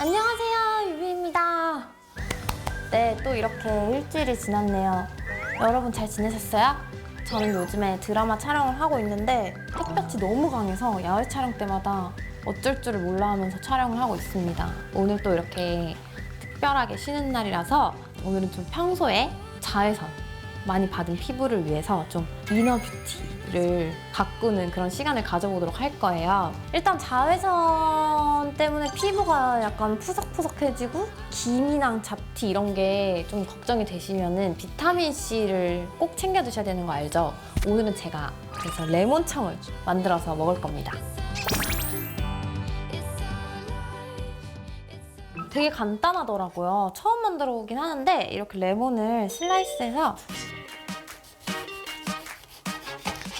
안녕하세요, 유비입니다. 네, 또 이렇게 일주일이 지났네요. 여러분 잘 지내셨어요? 저는 요즘에 드라마 촬영을 하고 있는데 햇볕이 너무 강해서 야외 촬영 때마다 어쩔 줄을 몰라 하면서 촬영을 하고 있습니다. 오늘 또 이렇게 특별하게 쉬는 날이라서 오늘은 좀 평소에 자외선 많이 받은 피부를 위해서 좀 이너 뷰티를 가꾸는 그런 시간을 가져보도록 할 거예요. 일단 자외선 때문에 피부가 약간 푸석푸석해지고 기미랑 잡티 이런 게 좀 걱정이 되시면은 비타민 C를 꼭 챙겨 드셔야 되는 거 알죠? 오늘은 제가 그래서 레몬청을 만들어서 먹을 겁니다. 되게 간단하더라고요. 처음 만들어 보긴 하는데 이렇게 레몬을 슬라이스해서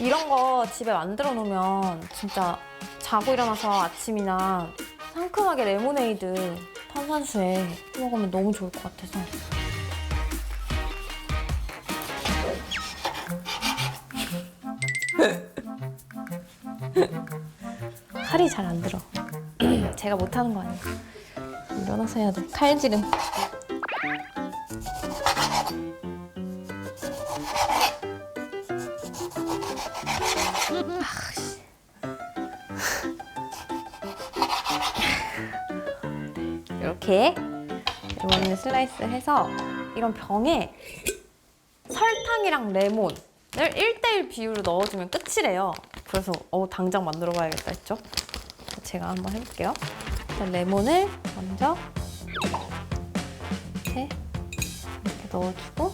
이런 거 집에 만들어 놓으면 진짜 자고 일어나서 아침이나 상큼하게 레모네이드 탄산수에 먹으면 너무 좋을 것 같아서. 칼이 잘 안 들어. 제가 못하는 거 아니에요 일어나서 해야 돼. 칼질은 이렇게 레몬을 슬라이스 해서 이런 병에 설탕이랑 레몬을 1대1 비율로 넣어주면 끝이래요. 그래서 어, 당장 만들어 봐야겠다 했죠. 제가 한번 해볼게요. 일단 레몬을 먼저 이렇게 넣어주고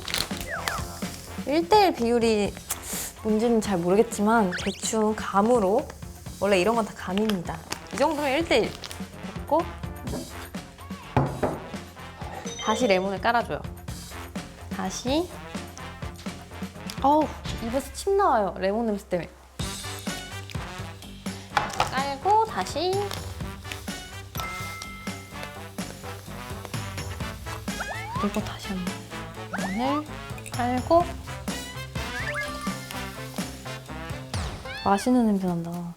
1대1 비율이 뭔지는 잘 모르겠지만 대충 감으로 원래 이런 건 다 감입니다. 이 정도면 1대1 넣고 다시 레몬을 깔아줘요. 다시. 어우, 입에서 침 나와요. 레몬 냄새 때문에. 깔고 다시. 그리고 다시 한 번. 레몬을 깔고. 맛있는 냄새 난다.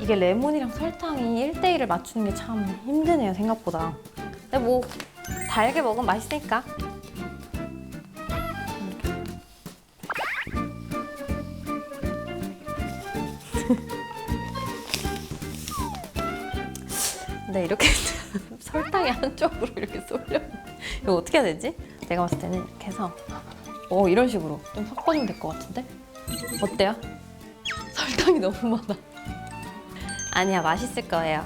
이게 레몬이랑 설탕이 1대1을 맞추는 게 참 힘드네요, 생각보다. 근데 뭐 달게 먹으면 맛있으니까. 근데 이렇게 설탕이 한쪽으로 이렇게 쏠려. 이거 어떻게 해야 되지? 내가 봤을 때는 이렇게 해서 어 이런 식으로 좀 섞어주면 될 것 같은데? 어때요? 설탕이 너무 많아. 아니야 맛있을 거예요.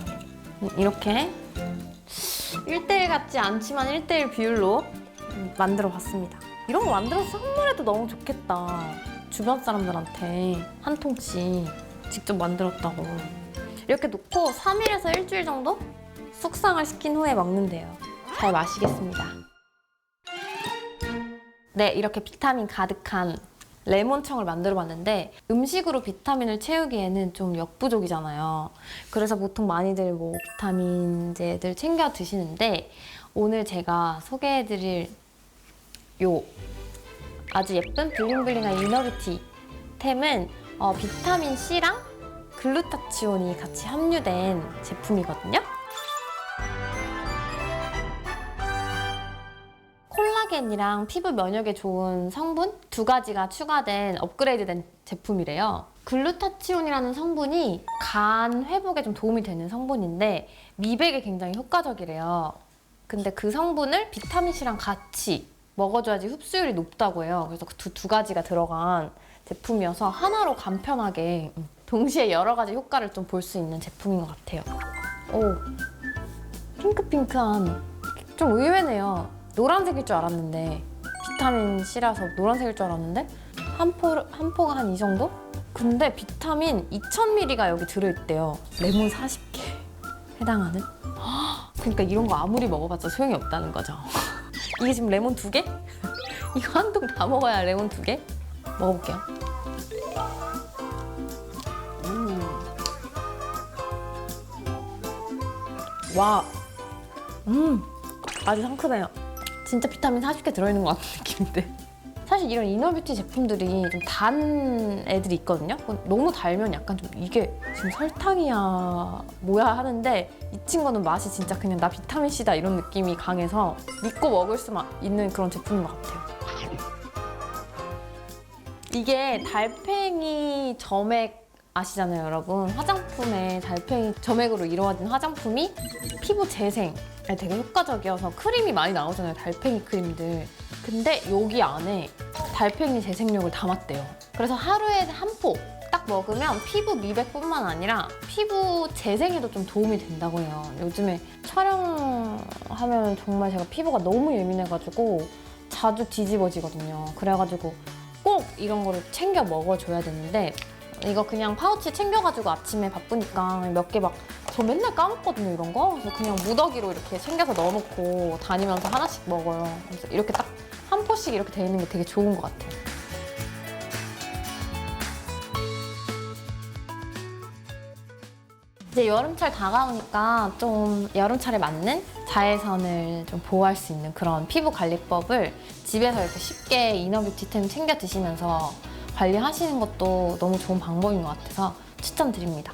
음, 이렇게 1대1 같지 않지만 1대1 비율로 음, 만들어 봤습니다. 이런 거 만들어서 선물해도 너무 좋겠다. 주변 사람들한테 한 통씩 직접 만들었다고. 이렇게 놓고 3일에서 일주일 정도 숙성을 시킨 후에 먹는데요. 잘 마시겠습니다. 네, 이렇게 비타민 가득한 레몬청을 만들어 봤는데 음식으로 비타민을 채우기에는 좀 역부족이잖아요. 그래서 보통 많이들 뭐 비타민제들 챙겨 드시는데 오늘 제가 소개해 드릴 요 아주 예쁜 블링블링한 이너뷰티 템은 어, 비타민 C랑 글루타치온이 같이 함유된 제품이거든요. 콜라겐이랑 피부 면역에 좋은 성분 두 가지가 추가된 업그레이드된 제품이래요. 글루타치온이라는 성분이 간 회복에 좀 도움이 되는 성분인데 미백에 굉장히 효과적이래요. 근데 그 성분을 비타민 C랑 같이 먹어줘야지 흡수율이 높다고 해요. 그래서 그 두 두 가지가 들어간 제품이어서 하나로 간편하게 음, 동시에 여러 가지 효과를 좀 볼 수 있는 제품인 것 같아요. 오, 핑크핑크한 좀 의외네요. 노란색일 줄 알았는데 비타민 C라서 노란색일 줄 알았는데 한 포, 한 포가 한 이 정도? 근데 비타민 2000ml가 여기 들어있대요. 레몬 40개 해당하는? 헉, 그러니까 이런 거 아무리 먹어봤자 소용이 없다는 거죠. 이게 지금 레몬 두 개? 이거 한 통 다 먹어야 레몬 두 개? 먹어볼게요. 음. 와, 음, 아주 상큼해요. 진짜 비타민 40개 들어있는 것 같은 느낌인데. 사실 이런 이너뷰티 제품들이 좀 단 애들이 있거든요. 그건 너무 달면 약간 좀 이게 지금 설탕이야 뭐야 하는데 이 친구는 맛이 진짜 그냥 나 비타민 C다 이런 느낌이 강해서 믿고 먹을 수 있는 그런 제품인 것 같아요. 이게 달팽이 점액 아시잖아요, 여러분. 화장품에 달팽이 점액으로 이루어진 화장품이 피부 재생에 되게 효과적이어서 크림이 많이 나오잖아요, 달팽이 크림들. 근데 여기 안에 달팽이 재생력을 담았대요. 그래서 하루에 한 포 딱 먹으면 피부 미백뿐만 아니라 피부 재생에도 좀 도움이 된다고 해요. 요즘에 촬영하면 정말 제가 피부가 너무 예민해가지고 자주 뒤집어지거든요. 그래가지고 꼭 이런 거를 챙겨 먹어줘야 되는데 이거 그냥 파우치 챙겨가지고 아침에 바쁘니까 몇 개 막 저 맨날 까먹거든요 이런 거. 그래서 그냥 무더기로 이렇게 챙겨서 넣어놓고 다니면서 하나씩 먹어요. 그래서 이렇게 딱 한 포씩 이렇게 돼 있는 게 되게 좋은 것 같아요. 이제 여름철 다가오니까 좀 여름철에 맞는 자외선을 좀 보호할 수 있는 그런 피부 관리법을 집에서 이렇게 쉽게 이너뷰티템 챙겨 드시면서 관리하시는 것도 너무 좋은 방법인 것 같아서 추천드립니다.